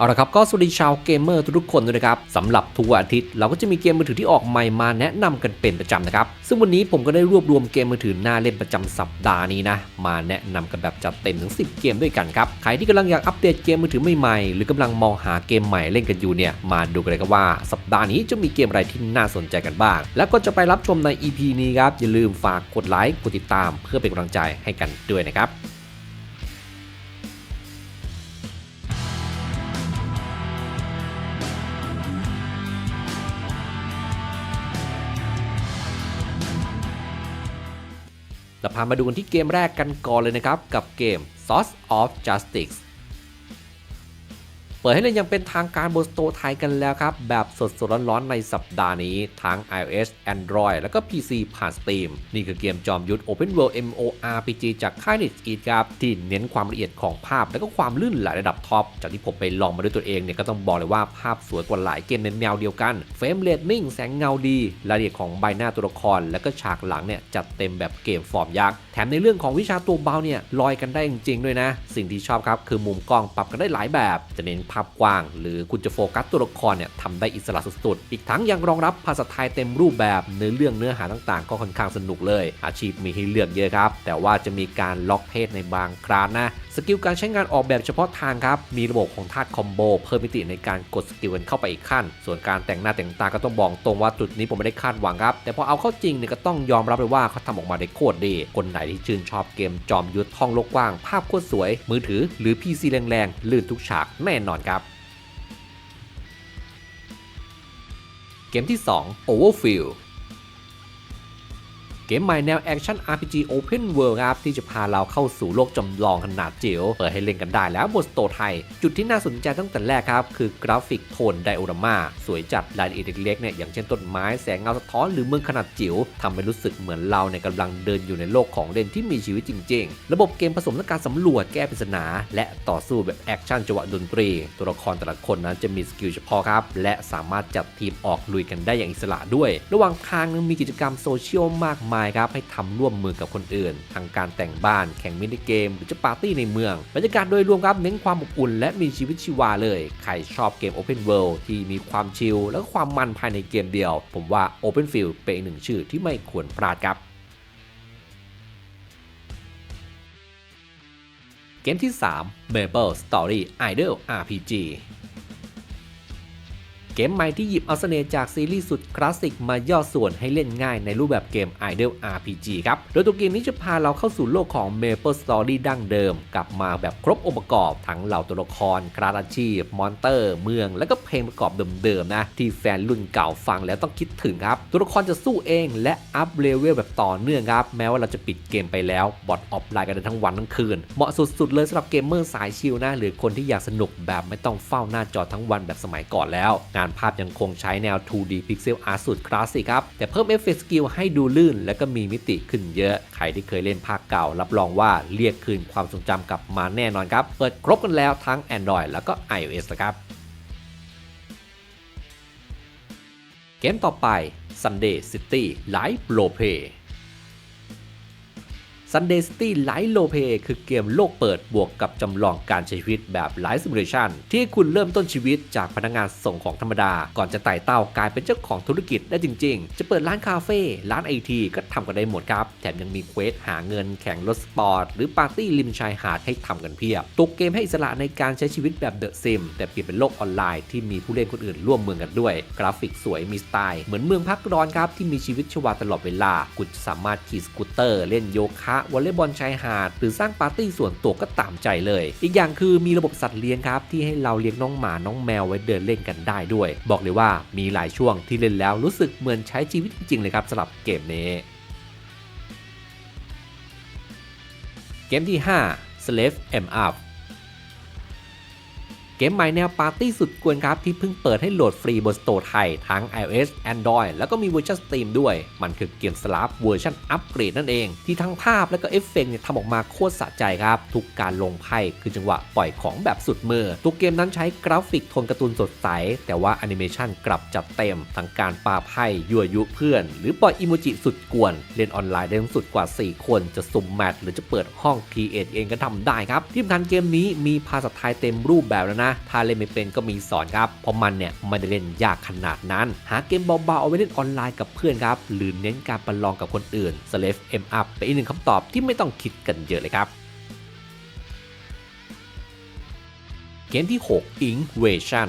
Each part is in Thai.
เอาละครับก็สวัสดีชาวเกมเมอร์ทุกคนด้วยนะครับสำหรับทุกวันอาทิตย์เราก็จะมีเกมมือถือที่ออกใหม่มาแนะนำกันเป็นประจำนะครับซึ่งวันนี้ผมก็ได้รวบรวมเกมมือถือหน่าเล่นประจำสัปดาห์นี้นะมาแนะนำกันแบบจัดเต็มถึง 10 เกมด้วยกันครับใครที่กำลังอยากอัปเดตเกมมือถือใหม่ๆหรือกำลังมองหาเกมใหม่เล่นกันอยู่เนี่ยมาดูกันเลยครับว่าสัปดาห์นี้จะมีเกมอะไรที่น่าสนใจกันบ้าง แล้วก็จะไปรับชมใน EP นี้ครับอย่าลืมฝากกดไลค์กดติดตาม เพื่อเป็นกำลังใจให้กันด้วยนะครับ เราพามาดูกันที่เกมแรกกันก่อนเลยนะครับ กับเกม Source of Justice เปิดให้เล่นอย่างเป็นทางการบนสโตร์ไทยกันแล้วครับ แบบสดสดๆร้อนๆในสัปดาห์นี้ ทั้ง iOS Android แล้วก็ PC ผ่าน Steam นี่คือเกมจอมยุทธ Open World MMORPG จากค่าย n i t e ครับที่เน้นความละเอียดของภาพ และก็ความลื่นไหลระดับท็อป จากที่ผมไปลองมาด้วยตัวเองเนี่ยก็ต้องบอกเลยว่าภาพสวยกว่าหลายเกมในแนวเดียวกัน เฟรมเรทนิ่งแสงเงาดีรายละเอียดของใบหน้าตัวละคร และก็ฉากหลังเนี่ยจัดเต็มแบบเกมฟอร์มยักษ์แถมในเรื่องของวิชาตัวเบาเนี่ยลอยกันได้จริงๆด้วยนะ สิ่งที่ชอบครับคือมุมกล้องปรับกันได้หลายแบบจะเน้นภาพกว้าง หรือคุณจะโฟกัสตัวละครเนี่ยทำได้อิสระสุดๆ อีกทั้งยังรองรับภาษาไทยเต็มรูปแบบเนื้อเรื่องเนื้อหาต่างๆ ก็ค่อนข้างสนุกเลย อาชีพมีให้เลือกเยอะครับ แต่ว่าจะมีการล็อกเพศในบางครั้งนะ กิลการใช้งานออกแบบเฉพาะทางครับ มีระบบของธาตุคอมโบเพิ่มมิติในการกดสกิลกันเข้าไปอีกขั้น ส่วนการแต่งหน้าแต่งตาก็ต้องบอกตรงว่าจุดนี้ผมไม่ได้คาดหวังครับ แต่พอเอาเข้าจริงเนี่ยก็ต้องยอมรับเลยว่าเขาทำออกมาได้โคตรดี คนไหนที่ชื่นชอบเกมจอมยุทธท่องโลกกว้าง ภาพโคตรสวย มือถือ หรือ PC แรงๆลื่นทุกฉากแน่นอนครับเกมที่ 2 Overfield เกมใหม่แนวแอคชั่น RPG Open World ครับที่จะพาเราเข้าสู่โลกจำลองขนาดจิ๋วเปิดให้เล่นกันได้แล้วบนสโตร์ไทย จุดที่น่าสนใจตั้งแต่แรกครับ คือกราฟิกโทนไดโอรามาสวยจัดรายละเอียดเล็กๆเนี่ยอย่างเช่นต้นไม้แสงเงาสะท้อนหรือเมืองขนาดจิ๋วทำให้รู้สึกเหมือนเราเนี่ยกำลังเดินอยู่ในโลกของเล่นที่มีชีวิตจริง ๆ ระบบเกมผสมทั้งการสำรวจแก้ปริศนา และต่อสู้แบบแอคชั่นจังหวะดนตรี ตัวละครแต่ละคนนั้นจะมีสกิลเฉพาะครับและสามารถจัดทีมออกลุยกันได้อย่างอิสระด้วย ระหว่างทางยังมีกิจกรรมโซเชียลมากมายครับให้ทำร่วมมือกับคนอื่น ทางการแต่งบ้านแข่งมินิเกม หรือจะปาร์ตี้ในเมืองบรรยากาศโดยรวมครับเน้นความอบอุ่น และมีชีวิตชีวาเลย ใครชอบเกม Open World ที่มีความชิลและก็ความมันภายในเกมเดียว ผมว่า Open Field เป็นอีกหนึ่งชื่อที่ไม่ควรพลาดครับเกมที่ 3 Maple Story Idol RPG เกมใหม่ที่หยิบเอาเสน่ห์จากซีรีส์สุดคลาสสิกมาย่อส่วนให้เล่นง่ายในรูปแบบเกม Idol RPG ครับ โดยตัวเกมนี้จะพาเราเข้าสู่โลกของ Maple Story ดั้งเดิม กลับมาแบบครบองค์ประกอบ ทั้งเหล่าตัวละครคลาสอาชีพ มอนเตอร์ เมือง และก็เพลงประกอบเดิมๆนะ ที่แฟนรุ่นเก่าฟังแล้วต้องคิดถึงครับ ตัวละครจะสู้เองและอัพเลเวลแบบต่อเนื่องครับ แม้ว่าเราจะปิดเกมไปแล้วบอทออฟไลน์กันทั้งวันทั้งคืน เหมาะสุดๆเลยสำหรับเกมเมอร์สายชิลนะหรือคนที่อยากสนุกแบบไม่ต้องเฝ้าหน้าจอทั้งวันแบบสมัยก่อนแล้วงานภาพยังคงใช้แนว 2D Pixel Art สุดคลาสสิกครับ แต่เพิ่มเอฟเฟกต์สกิลให้ดูลื่น และก็มีมิติขึ้นเยอะ ใครที่เคยเล่นภาคเก่า รับรองว่าเรียกคืนความทรงจำกลับมาแน่นอนครับ เปิดครบกันแล้วทั้ง Android แล้วก็ iOS นะครับ เกมต่อไป Sunday City Live Roleplay Sunday City Light Role Play คือเกมโลกเปิดบวกกับจำลองการใช้ชีวิตแบบ Live Simulation ที่คุณเริ่มต้นชีวิตจากพนักงานส่งของธรรมดา ก่อนจะไต่เต้ากลายเป็นเจ้าของธุรกิจได้จริง ๆ จะเปิดร้านคาเฟ่ร้านไอทีก็ทำกันได้หมดครับ แถมยังมีเควสหาเงินแข่งรถสปอร์ต หรือปาร์ตี้ริมชายหาดให้ทำกันเพียบตัวเกมให้อิสระในการใช้ชีวิตแบบเดอะซิมแต่เปลี่ยนเป็นโลกออนไลน์ที่มีผู้เล่นคนอื่นร่วมเมืองกันด้วย กราฟิกสวยมีสไตล์เหมือนเมืองพักร้อนครับที่มีชีวิตชวาตลอดเวลาคุณสามารถขี่สกูตเตอร์ เล่นโยคะวอลเลย์บอลชายหาด หรือสร้างปาร์ตี้ส่วนตัวก็ตามใจเลย อีกอย่างคือมีระบบสัตว์เลี้ยงครับที่ให้เราเลี้ยงน้องหมาน้องแมวไว้เดินเล่นกันได้ด้วย บอกเลยว่ามีหลายช่วงที่เล่นแล้วรู้สึกเหมือนใช้ชีวิตจริงเลยครับสำหรับเกมนี้ เกมที่ 5 Slave M Up เกมใหม่แนวปาร์ตี้สุดกวนครับ ที่เพิ่งเปิดให้โหลดฟรีบนสโตร์ไทย ทั้ง iOS Android แล้วก็มีเวอร์ชันสตรีมด้วย มันคือเกมสลับเวอร์ชันอัปเกรดนั่นเอง ที่ทั้งภาพและก็เอฟเฟกต์เนี่ยทำออกมาโคตรสะใจครับ ทุกการลงไพ่คือจังหวะปล่อยของแบบสุดมือตัวเกมนั้นใช้กราฟิกโทนการ์ตูนสดใส แต่ว่าแอนิเมชันกลับจัดเต็ม ทั้งการปาไพ่ยั่วยุเพื่อน หรือปล่อยอิโมจิสุดกวน เล่นออนไลน์ได้สูงสุดกว่า 4 คนจะสุ่มแมตช์หรือจะเปิดห้อง create เองก็ทำได้ครับที่สำคัญเกมนี้มีภาษาไทยเต็มรูปแบบแล้วนะถ้าเล่นไม่เป็นก็มีสอนครับ เพราะมันเนี่ยไม่ได้เล่นยากขนาดนั้น หาเกมเบาๆเอาไว้เล่นออนไลน์กับเพื่อนครับ หรือเน้นการประลองกับคนอื่นสเลฟเอ็มอัพเป็นอีกหนึ่งคำตอบที่ไม่ต้องคิดกันเยอะเลยครับเกมที่ 6 Invasion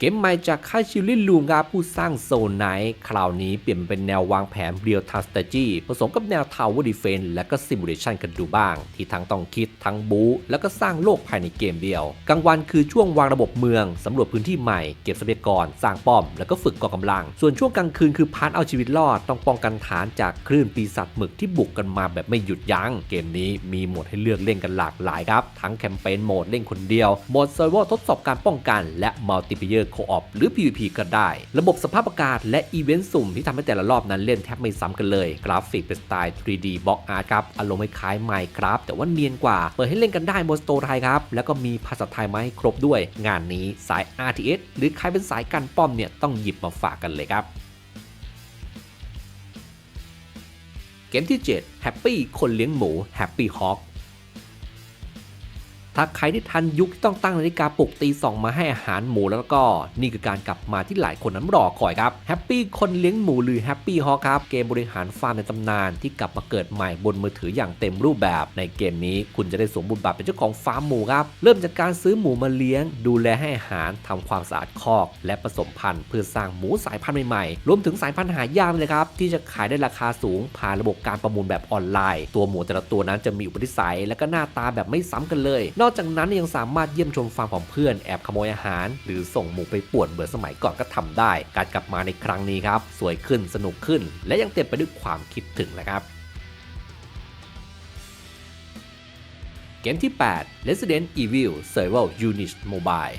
เกมใหม่จากค่ายชิลลี่ลูมครับผู้สร้างโซนไนท์คราวนี้เปลี่ยนเป็นแนววางแผนเรียลท m ส strategy ผสมกับแนว Tower Defense และก็ซิมูเลชันกันดูบ้าง ที่ทั้งต้องคิดทั้งบู๊แล้วก็สร้างโลกภายในเกมเดียว กลางวันคือช่วงวางระบบเมือง สำรวจพื้นที่ใหม่ เก็บทรัพยากร สร้างป้อม แล้วก็ฝึกกองกำลัง ส่วนช่วงกลางคืนคือพาร์ทเอาชีวิตรอด ต้องป้องกันฐานจากคลื่นปีศาจหมึกที่บุกกันมาแบบไม่หยุดยัง้งเกมนี้มีโหมดให้เลือกเล่นกันหลากหลายครับทั้งแคมเปญโหมดเล่นคนเดียวโหมดเซิร์ฟเวอร์ทดสอบการป้องกันและมัลติเพเยอร์โคออปหรือ PVP ก็ได้ ระบบสภาพอากาศและอีเวนต์สุ่มที่ทำให้แต่ละรอบนั้นเล่นแทบไม่ซ้ำกันเลย กราฟิกเป็นสไตล์ 3D Box Art ครับ อารมณ์คล้ายไมค์ครับแต่ว่าเนียนกว่า เปิดให้เล่นกันได้บนสโตร์ไทยครับ แล้วก็มีภาษาไทยมาให้ครบด้วย งานนี้สาย RTS หรือใครเป็นสายกันป้อมเนี่ยต้องหยิบมาฝากกันเลยครับเกมที่ 7 Happy คนเลี้ยงหมู Happy Hawk ถ้าใครที่ทันยุคที่ต้องตั้งนาฬิกาปลุกตีสองมาให้อาหารหมูแล้วก็นี่คือการกลับมาที่หลายคนนั้นรอคอยครับแฮปปี้คนเลี้ยงหมูหรือแฮปปี้ฮอครับเกมบริหารฟาร์มในตำนานที่กลับมาเกิดใหม่บนมือถืออย่างเต็มรูปแบบ ในเกมนี้คุณจะได้สมบทบาทเป็นเจ้าของฟาร์มหมูครับเริ่มจากการซื้อหมูมาเลี้ยง ดูแลให้อาหารทำความสะอาดคอก และผสมพันธุ์เพื่อสร้างหมูสายพันธุ์ใหม่ๆรวมถึงสายพันธุ์หายากเลยครับที่จะขายได้ราคาสูงผ่านระบบการประมูลแบบออนไลน์ ตัวหมูแต่ละตัวนั้นจะมีอุปนิสัยและก็หน้าตาแบบไม่ซ้ำกันเลยนอกจากนั้นยังสามารถเยี่ยมชมฟาร์มของเพื่อนแอบขโมยอาหาร หรือส่งหมูไปป่วนเบื่อสมัยก่อนก็ทำได้ การกลับมาในครั้งนี้ครับ สวยขึ้นสนุกขึ้น และยังเต็มไปด้วยความคิดถึงนะครับเกมที่ 8 Resident Evil Survival Unit Mobile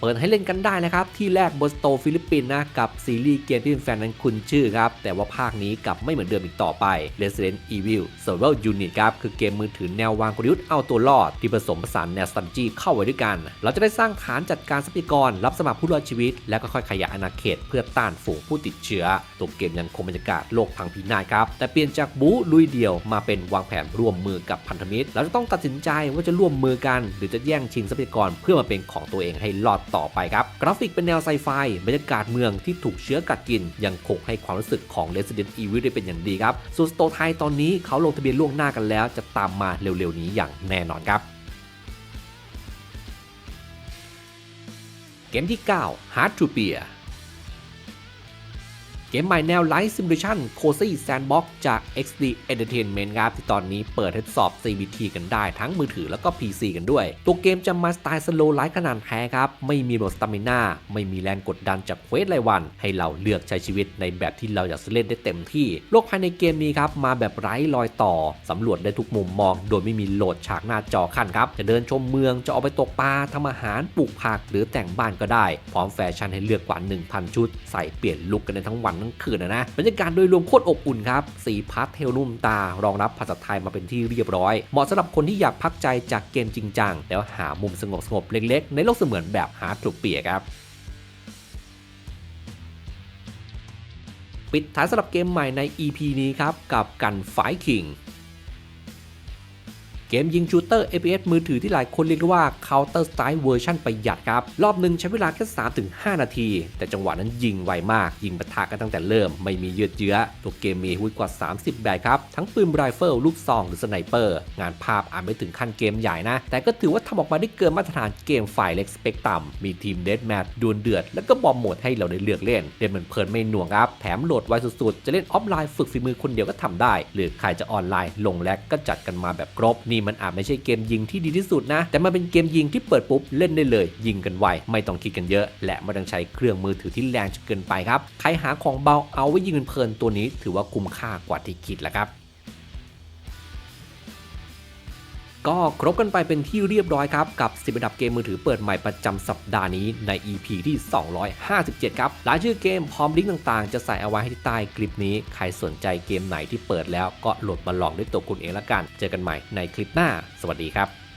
เปิดให้เล่นกันได้นะครับ ที่แรกบนสโตฟิลิปปินส์นะกับซีรีส์เกมที่แฟนนั้นคุ้นชื่อครับ แต่ว่าภาคนี้กลับไม่เหมือนเดิมอีกต่อไป Resident Evil Survival Unit ครับ คือเกมมือถือแนววางกลยุทธ์เอาตัวรอด ที่ผสมผสานแนวสตันจีเข้าไว้ด้วยกัน เราจะได้สร้างฐานจัดการทรัพยากรรับสมัครผู้รอดชีวิต แล้วก็ค่อยขยายอาณาเขตเพื่อต้านฝูงผู้ติดเชื้อตัวเกมยังคงบรรยากาศโลกพังพินาศครับแต่เปลี่ยนจากบู๊ลุยเดียวมาเป็นวางแผนร่วมมือกับพันธมิตรเราจะต้องตัดสินใจว่าจะร่วมมือกัน หรือจะแย่งชิงทรัพยากรเพื่อมาเป็นของตัวเองให้รอดต่อไปครับ กราฟิกเป็นแนวไซไฟบรรยากาศเมืองที่ถูกเชื้อกัดกิน ยังคงให้ความรู้สึกของ Resident Evil ได้เป็นอย่างดีครับส่วนสโตไทยตอนนี้เขาลงทะเบียนล่วงหน้ากันแล้ว จะตามมาเร็วๆนี้อย่างแน่นอนครับเกมที่ 9 Hard to Beer เกมใหม่แนว Light Simulation Cozy Sandbox จาก XD Entertainment ครับที่ตอนนี้เปิดทดสอบ CBT กันได้ทั้งมือถือแล้วก็ PC กันด้วย ตัวเกมจะมาสไตล์ slow light ขนาดแท้ครับ ไม่มีโหมดสตามิน่าไม่มีแรงกดดันจากเควสรายวัน ให้เราเลือกใช้ชีวิตในแบบที่เราอยากเล่นได้เต็มที่ โลกภายในเกมนี้ครับ มาแบบไร้รอยต่อ สำรวจได้ทุกมุมมอง โดยไม่มีโหลดฉากหน้าจอขั้นครับ จะเดินชมเมืองจะออกไปตกปลาทำอาหารปลูกผักหรือแต่งบ้านก็ได้ พร้อมแฟชั่นให้เลือกกว่า 1,000 ชุด ใส่เปลี่ยนลุคกันในทั้งวันทั้งคืนนะนะบรรยากาศโดยรวมโคตรอบอุ่นครับสีพาสเทลนุ่มตารองรับภาษาไทยมาเป็นที่เรียบร้อย เหมาะสำหรับคนที่อยากพักใจจากเกมจริงจังแล้วหามุมสงบสงบๆเล็กๆ ในโลกเสมือนแบบฮาร์ดทูเปียครับปิดท้ายสำหรับเกมใหม่ใน EP นี้ครับ กับกันไฟคิง เกมยิงชูเตอร์ FPS มือถือที่หลายคนเรียกว่า Counter Strike เวอร์ชันประหยัดครับ รอบหนึ่งใช้เวลาแค่ 3-5 นาที แต่จังหวะนั้นยิงไวมาก ยิงปะทะกันตั้งแต่เริ่ม ไม่มียืดเยื้อ ตัวเกมมีหุ้ยกว่า 30 แบบครับ ทั้งปืนไรเฟิลลูกซองหรือสไนเปอร์ งานภาพอาจไม่ถึงขั้นเกมใหญ่นะ แต่ก็ถือว่าทำออกมาได้เกินมาตรฐานเกมฝ่ายเล็กสเปกต่ำมีทีมเด a แมทดวลเดือด แล้วก็บอมโหมดให้เราได้เลือกเล่นเล่นเหมือนเพลินไม่หน่วงครับแถมโหลดไวสุดๆจะเล่นออฟไลน์ฝึกฝีมือคนเดียวก็ทำได้ หรือใครจะออนไลน์ลงแลกก็จัดกันมาแบบครบนี่มันอาจไม่ใช่เกมยิงที่ดีที่สุดนะ แต่มันเป็นเกมยิงที่เปิดปุ๊บเล่นได้เลย ยิงกันไวไม่ต้องคิดกันเยอะ และไม่ต้องใช้เครื่องมือถือที่แรงจนเกินไปครับใครหาของเบาเอาไว้ยิงเพลินตัวนี้ ถือว่าคุ้มค่ากว่าที่คิดแล้วครับ ก็ครบกันไปเป็นที่เรียบร้อยครับ กับ 10อันดับเกมมือถือเปิดใหม่ประจำสัปดาห์นี้ใน EP ที่ 257 ครับรายชื่อเกมพร้อมลิงก์ต่างๆ จะใส่เอาไว้ให้ที่ใต้คลิปนี้ ใครสนใจเกมไหนที่เปิดแล้วก็โหลดมาลองด้วยตัวคุณเองละกัน เจอกันใหม่ในคลิปหน้า สวัสดีครับ